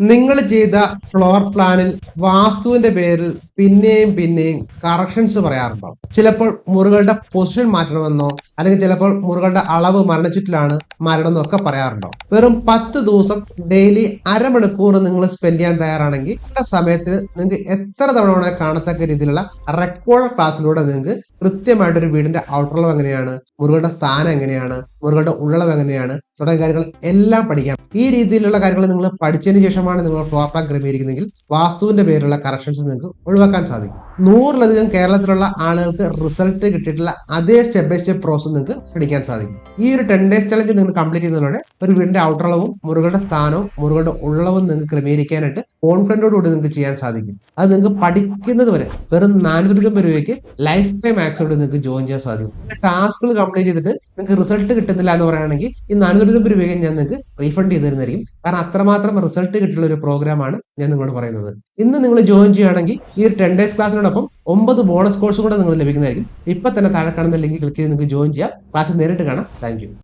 നിങ്ങൾ ചെയ്ത ഫ്ലോർ പ്ലാനിൽ വാസ്തുവിന്റെ പേരിൽ പിന്നെയും പിന്നെയും കറക്ഷൻസ് പറയാറുണ്ടോ ചിലപ്പോൾ മുറികളുടെ പൊസിഷൻ മാറ്റണമെന്നോ അല്ലെങ്കിൽ ചിലപ്പോൾ മുറികളുടെ അളവ് മരണച്ചുറ്റിലാണ് മാറണമെന്നോ എന്നൊക്കെ പറയാറുണ്ടോ? വെറും പത്ത് ദിവസം ഡെയിലി അരമണിക്കൂർ നിങ്ങൾ സ്പെൻഡ് ചെയ്യാൻ തയ്യാറാണെങ്കിൽ ആ സമയത്ത് നിങ്ങൾക്ക് എത്ര തവണ കാണത്തക്ക രീതിയിലുള്ള റെക്കോർഡ് ക്ലാസ്സിലൂടെ നിങ്ങൾക്ക് കൃത്യമായിട്ട് ഒരു വീടിന്റെ ഔട്ടർളവ് എങ്ങനെയാണ് മുറികളുടെ സ്ഥാനം എങ്ങനെയാണ് മുറികളുടെ ഉള്ളളവ് എങ്ങനെയാണ് തുടങ്ങിയ കാര്യങ്ങൾ എല്ലാം പഠിക്കാം. ഈ രീതിയിലുള്ള കാര്യങ്ങൾ നിങ്ങൾ പഠിച്ചതിന് ശേഷമാണ് നിങ്ങൾ ഫ്ലോർ പ്ലാൻ ക്രമീകരിക്കുന്നതെങ്കിൽ വാസ്തുവിന്റെ പേരിലുള്ള കറക്ഷൻസ് നിങ്ങൾക്ക് ഒഴിവാക്കാൻ സാധിക്കും. നൂറിലധികം കേരളത്തിലുള്ള ആളുകൾക്ക് റിസൾട്ട് കിട്ടിയിട്ടുള്ള അതേ സ്റ്റെപ്പ് ബൈ സ്റ്റെപ്പ് പ്രോസസ് നിങ്ങൾക്ക് പഠിക്കാൻ സാധിക്കും. ഈ ഒരു ടെൻ ഡേയ്സ് ചലഞ്ച് നിങ്ങൾ കംപ്ലീറ്റ് ചെയ്യുന്നതിലൂടെ ഒരു വീടിന്റെ ഔട്ടറളവും മുറികളുടെ സ്ഥാനവും മുറികളുടെ ഉള്ളവും നിങ്ങൾക്ക് ക്രമീകരിക്കാനായിട്ട് കോൺഫിഡന്റോടുകൂടി നിങ്ങൾക്ക് ചെയ്യാൻ സാധിക്കും. അത് നിങ്ങൾക്ക് പഠിക്കുന്നത് വരെ വെറും നാനൂറ്റി രൂപയ്ക്ക് ലൈഫ് ടൈം ആക്സോട് നിങ്ങൾക്ക് ജോയിൻ ചെയ്യാൻ സാധിക്കും. ടാസ്കുകൾ കംപ്ലീറ്റ് ചെയ്തിട്ട് നിങ്ങൾക്ക് റിസൾട്ട് കിട്ടുന്നില്ല എന്ന് പറയുകയാണെങ്കിൽ ഈ നാനൂറ്റി രൂപയ്ക്ക് ഞാൻ നിങ്ങൾക്ക് റീഫണ്ട് ചെയ്ത് തരുന്നതായിരിക്കും. കാരണം അത്രമാത്രം റിസൾട്ട് കിട്ടുള്ള ഒരു പ്രോഗ്രാമാണ് ഞാൻ നിങ്ങളോട് പറയുന്നത്. ഇന്ന് നിങ്ങൾ ജോയിൻ ചെയ്യുകയാണെങ്കിൽ ഈ ഒരു ടെൻ ഡേയ്സ് ക്ലാസ്സിനോടൊപ്പം ഒമ്പത് ബോണസ് കോഴ്സ് കൂടെ നിങ്ങൾ ലഭിക്കുന്നതായിരിക്കും. ഇപ്പൊ തന്നെ താഴെ കാണുന്ന ലിങ്ക് ക്ലിക്ക് ചെയ്ത് നിങ്ങൾക്ക് ജോയിൻ ചെയ്യാം. ക്ലാസ് നേരിട്ട് കാണാം. താങ്ക്